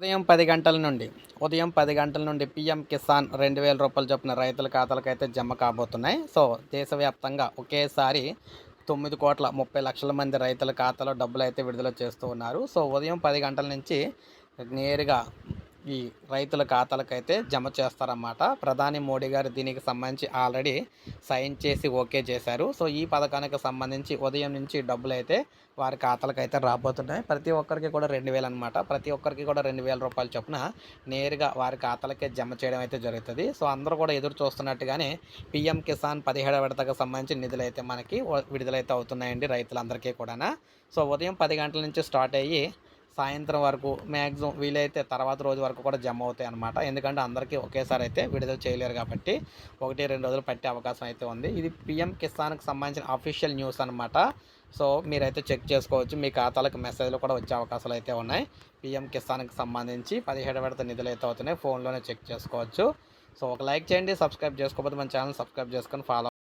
ఉదయం పది గంటల నుండి ఉదయం పది గంటల నుండి పిఎం కిసాన్ రెండు వేల రూపాయలు చొప్పున రైతుల ఖాతాలకు అయితే జమ కాబోతున్నాయి. సో దేశవ్యాప్తంగా ఒకేసారి తొమ్మిది కోట్ల ముప్పై లక్షల మంది రైతుల ఖాతాలో డబ్బులు అయితే విడుదల చేస్తూ ఉన్నారు. సో ఉదయం పది గంటల నుంచి నేరుగా ఈ రైతుల ఖాతాలకైతే జమ చేస్తారన్నమాట. ప్రధాని మోడీ గారు దీనికి సంబంధించి ఆల్రెడీ సైన్ చేసి ఓకే చేశారు. సో ఈ పథకానికి సంబంధించి ఉదయం నుంచి డబ్బులు అయితే వారి ఖాతాలకు అయితే రాబోతున్నాయి. ప్రతి ఒక్కరికి కూడా రెండు వేలు అనమాట ప్రతి ఒక్కరికి కూడా రెండు వేల రూపాయలు చొప్పున నేరుగా వారి ఖాతాలకే జమ చేయడం అయితే జరుగుతుంది. సో అందరూ కూడా ఎదురు చూస్తున్నట్టుగానే పిఎం కిసాన్ పదిహేడవ విడతకు సంబంధించి నిధులు అయితే మనకి విడుదలైతే అవుతున్నాయండి రైతులందరికీ కూడా సో ఉదయం పది గంటల నుంచి స్టార్ట్ అయ్యి సాయంత్రం వరకు మ్యాక్సిమం వీలైతే తర్వాత రోజు వరకు కూడా జమ అవుతాయి అనమాట ఎందుకంటే అందరికీ ఒకేసారి అయితే విడుదల చేయలేరు కాబట్టి ఒకటి రెండు రోజులు పట్టే అవకాశం అయితే ఉంది. ఇది పిఎం కిసాన్కి సంబంధించిన అఫీషియల్ న్యూస్ అనమాట సో మీరైతే చెక్ చేసుకోవచ్చు. మీ ఖాతాలకు మెసేజ్లు కూడా వచ్చే అవకాశాలు అయితే ఉన్నాయి. పిఎం కిసాన్కి సంబంధించి పదిహేడు విడత నిధులు అయితే అవుతున్నాయి. ఫోన్లోనే చెక్ చేసుకోవచ్చు. సో ఒక లైక్ చేయండి సబ్స్క్రైబ్ చేసుకోకపోతే మన ఛానల్ సబ్స్క్రైబ్ చేసుకొని ఫాలో